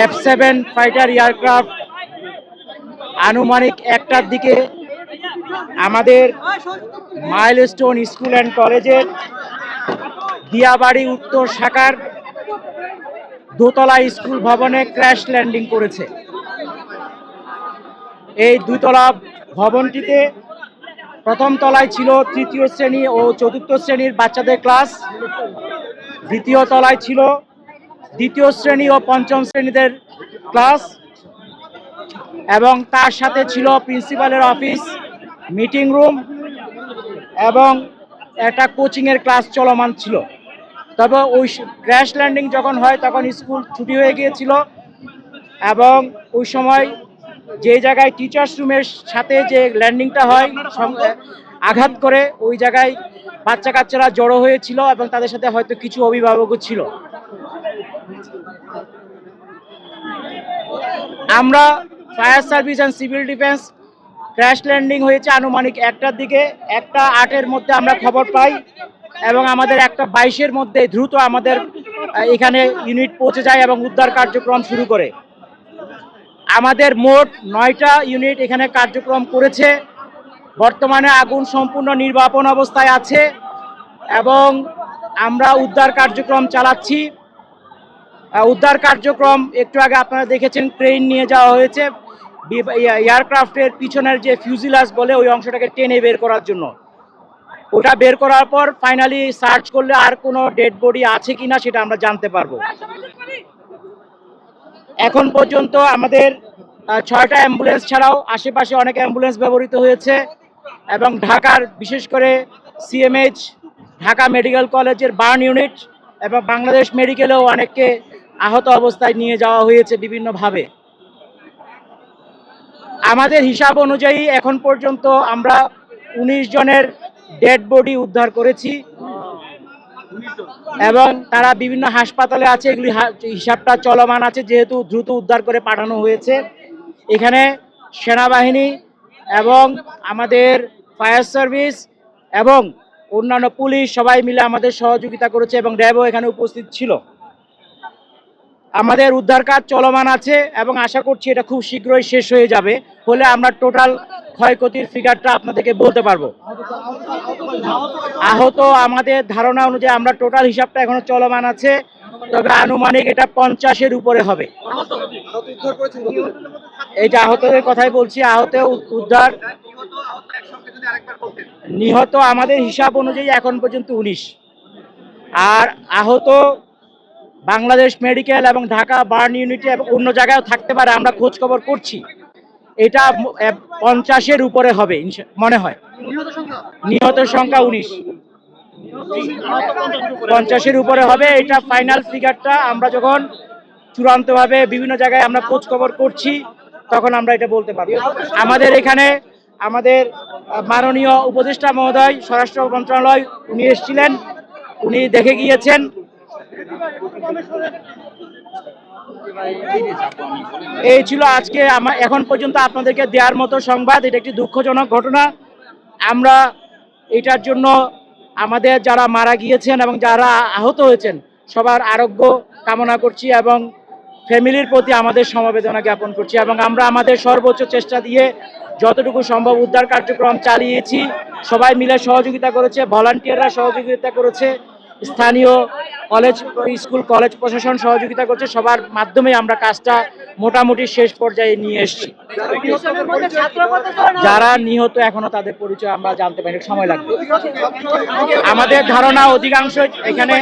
F seven fighter aircraft আনুমানিক একটার দিকে আমাদের মাইলস্টোন স্কুল অ্যান্ড কলেজের দিয়াবাড়ি উত্তর শাখার দোতলা স্কুল ভবনে ক্র্যাশ ল্যান্ডিং করেছে। এই দুতলা ভবনটিতে প্রথম তলায় ছিল তৃতীয় শ্রেণি ও চতুর্থ শ্রেণির বাচ্চাদের ক্লাস দ্বিতীয় তলায় ছিল দ্বিতীয় শ্রেণি ও পঞ্চম শ্রেণীদের ক্লাস এবং তার সাথে ছিল প্রিন্সিপালের অফিস, মিটিং রুম এবং একটা কোচিংয়ের ক্লাস চলমান ছিল। তবে ওই ক্র্যাশ ল্যান্ডিং যখন হয় তখন স্কুল ছুটি হয়ে গিয়েছিল এবং ওই সময় যে জায়গায় টিচার্স রুমের সাথে যে ল্যান্ডিংটা হয় আঘাত করে ওই জায়গায় বাচ্চা কাচ্চারা জড়ো হয়েছিল এবং তাদের সাথে হয়তো কিছু অভিভাবকও ছিল। আমরা fire service and civil defence crash landing হয়েছে আনুমানিক একটার দিকে, একটা আটের মধ্যে আমরা খবর পাই এবং আমাদের একটা বাইশের মধ্যে দ্রুত আমাদের এখানে ইউনিট পৌঁছে যায় এবং উদ্ধার কার্যক্রম শুরু করে। আমাদের মোট নয়টা ইউনিট এখানে কার্যক্রম করেছে। বর্তমানে আগুন সম্পূর্ণ নির্বাপন অবস্থায় আছে এবং আমরা উদ্ধার কার্যক্রম চালাচ্ছি। উদ্ধার কার্যক্রম, একটু আগে আপনারা দেখেছেন ট্রেন নিয়ে যাওয়া হয়েছে। এয়ারক্রাফটের পিছনের যে ফিউজিলাস বলে, ওই অংশটাকে টেনে বের করার জন্য। ওটা বের করার পর ফাইনালি সার্চ করলে আর কোনো ডেড বডি আছে কিনা সেটা আমরা জানতে পারব। এখন পর্যন্ত আমাদের ছয়টা অ্যাম্বুলেন্স ছাড়াও আশেপাশে অনেক অ্যাম্বুলেন্স ব্যবহৃত হয়েছে এবং ঢাকার বিশেষ করে সিএমএইচ ঢাকা মেডিকেল কলেজের বার্ন ইউনিট এবং বাংলাদেশ মেডিকেলেও অনেককে আহত অবস্থায় নিয়ে যাওয়া হয়েছে বিভিন্নভাবে। আমাদের হিসাব অনুযায়ী এখন পর্যন্ত আমরা উনিশ জনের ডেড বডি উদ্ধার করেছি। এবং তারা বিভিন্ন হাসপাতালে আছে, এগুলি হিসাবটা চলমান আছে, যেহেতু দ্রুত উদ্ধার করে পাঠানো হয়েছে। এখানে সেনাবাহিনী এবং আমাদের ফায়ার সার্ভিস এবং অন্যান্য পুলিশ সবাই মিলে আমাদের সহযোগিতা করেছে এবং র্যাবও এখানে উপস্থিত ছিল। আমাদের উদ্ধার কাজ চলমান আছে এবং আশা করছি এটা খুব শীঘ্রই শেষ হয়ে যাবে। হলে আমরা টোটাল ক্ষয়ক্ষতির ফিগারটা আপনাদেরকে বলতে পারব। আহত আমাদের ধারণা অনুযায়ী আমরা টোটাল হিসাবটা এখনও চলমান আছে। তবে আনুমানিক এটা পঞ্চাশের উপরে হবে। এটা আহতদের কথাই বলছি, আহত উদ্ধার। নিহত আমাদের হিসাব অনুযায়ী এখন পর্যন্ত উনিশ। আর আহত বাংলাদেশ মেডিকেল এবং ঢাকা বার্ন ইউনিটে এবং অন্য জায়গায়ও থাকতে পারে, আমরা খোঁজ খবর করছি। এটা পঞ্চাশের উপরে হবে মনে হয়। নিহতের সংখ্যা উনিশ। পঞ্চাশের উপরে হবে, এটা ফাইনাল ফিগারটা আমরা যখন চূড়ান্তভাবে বিভিন্ন জায়গায় আমরা খোঁজ খবর করছি, তখন আমরা এটা বলতে পারব। আমাদের এখানে আমাদের মাননীয় উপদেষ্টা মহোদয়, স্বরাষ্ট্র মন্ত্রণালয়, উনি এসেছিলেন। উনি দেখে গিয়েছেন। এই ছিল আজকে আমার এখন পর্যন্ত আপনাদেরকে দেওয়ার মতো সংবাদ। এটা একটি দুঃখজনক ঘটনা। আমরা এটার জন্য আমাদের যারা মারা গিয়েছেন এবং যারা আহত হয়েছেন, সবার আরোগ্য কামনা করছি এবং ফ্যামিলির প্রতি আমাদের সমবেদনা জ্ঞাপন করছি এবং আমরা আমাদের সর্বোচ্চ চেষ্টা দিয়ে যতটুকু সম্ভব উদ্ধার কার্যক্রম চালিয়েছি। সবাই মিলে সহযোগিতা করেছে, ভলান্টিয়াররা সহযোগিতা করেছে। স্থানীয় কলেজ, স্কুল, কলেজ প্রশাসন সহযোগিতা করছে। সবার মাধ্যমে আমরা কাজটা মোটামুটি শেষ পর্যায়ে নিয়ে এসছি। যারা নিহত এখনও তাদের পরিচয় আমরা জানতে পারি সময় লাগবে। আমাদের ধারণা অধিকাংশ এখানে